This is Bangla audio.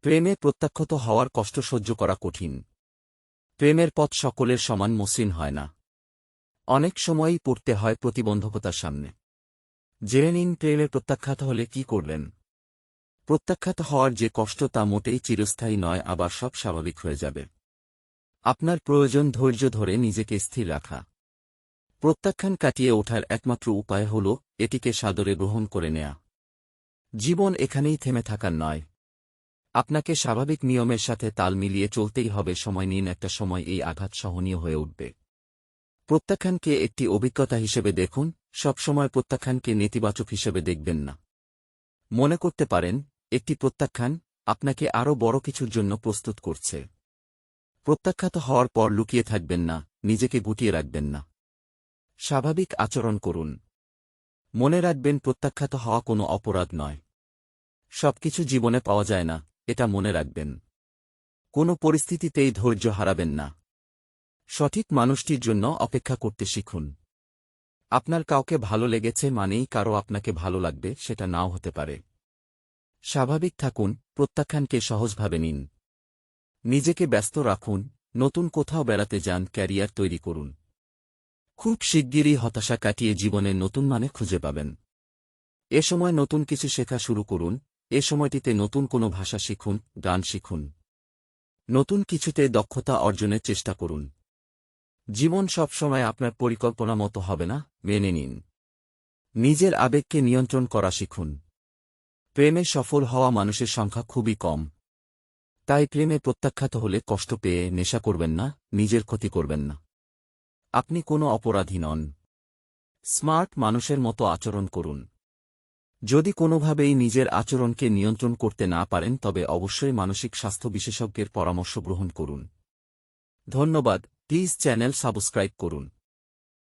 প্রেমে প্রত্যাখ্যাত হওয়ার কষ্ট সহ্য করা কঠিন। প্রেমের পথ সকলের সমান মসৃণ হয় না। অনেক সময়ই পড়তে হয় প্রতিবন্ধকতার সামনে। জেনে নিন প্রেমে প্রত্যাখ্যাত হলে কি করলেন। প্রত্যাখ্যাত হওয়ার যে কষ্ট তা মোটেই চিরস্থায়ী নয়, আবার সব স্বাভাবিক হয়ে যাবে। আপনার প্রয়োজন ধৈর্য ধরে নিজেকে স্থির রাখা। প্রত্যাখ্যান কাটিয়ে ওঠার একমাত্র উপায় হল, এটিকে সাদরে গ্রহণ করে নেয়া। জীবন এখানেই থেমে থাকার নয়। আপনাকে স্বাভাবিক নিয়মের সাথে তাল মিলিয়ে চলতেই হবে, সময় নিন, একটা সময় এই আঘাত সহনীয় হয়ে উঠবে। প্রত্যাখ্যানকে একটি অভিজ্ঞতা হিসেবে দেখুন সবসময় প্রত্যাখ্যানকে নেতিবাচক হিসেবে দেখবেন না। মনে করতে পারেন, একটি প্রত্যাখ্যান আপনাকে আরও বড় কিছুর জন্য প্রস্তুত করছে। প্রত্যাখ্যাত হওয়ার পর লুকিয়ে থাকবেন না, নিজেকে গুটিয়ে রাখবেন না। স্বাভাবিক আচরণ করুন। মনে রাখবেন, প্রত্যাখ্যাত হওয়া কোনো অপরাধ নয়। সবকিছু জীবনে পাওয়া যায় না। এটা মনে রাখবেন। কোনো পরিস্থিতিতেই ধৈর্য হারাবেন না। সঠিক মানুষটির জন্য অপেক্ষা করতে শিখুন। আপনার কাউকে ভালো লেগেছে মানেই কারও আপনাকে ভালো লাগবে, সেটা নাও হতে পারে। স্বাভাবিক থাকুন, প্রত্যাখ্যানকে সহজভাবে নিন। নিজেকে ব্যস্ত রাখুন, নতুন কোথাও বেড়াতে যান, ক্যারিয়ার তৈরি করুন। খুব শিগগিরই হতাশা কাটিয়ে জীবনে নতুন মানে খুঁজে পাবেন। এ সময় নতুন কিছু শেখা শুরু করুন এ সময়টিতে নতুন কোনো ভাষা শিখুন, গান শিখুন। নতুন কিছুতে দক্ষতা অর্জনের চেষ্টা করুন। জীবন সবসময় আপনার পরিকল্পনা মতো হবে না, মেনে নিন। নিজের আবেগকে নিয়ন্ত্রণ করা শিখুন। প্রেমে সফল হওয়া মানুষের সংখ্যা খুবই কম। তাই প্রেমে প্রত্যাখ্যাত হলে কষ্ট পেয়ে নেশা করবেন না, নিজের ক্ষতি করবেন না। আপনি কোনো অপরাধী নন। স্মার্ট মানুষের মতো আচরণ করুন। যদি কোনোভাবেই নিজের আচরণকে নিয়ন্ত্রণ করতে না পারেন, তবে অবশ্যই মানসিক স্বাস্থ্য বিশেষজ্ঞের পরামর্শ গ্রহণ করুন। ধন্যবাদ। প্লিজ চ্যানেল সাবস্ক্রাইব করুন।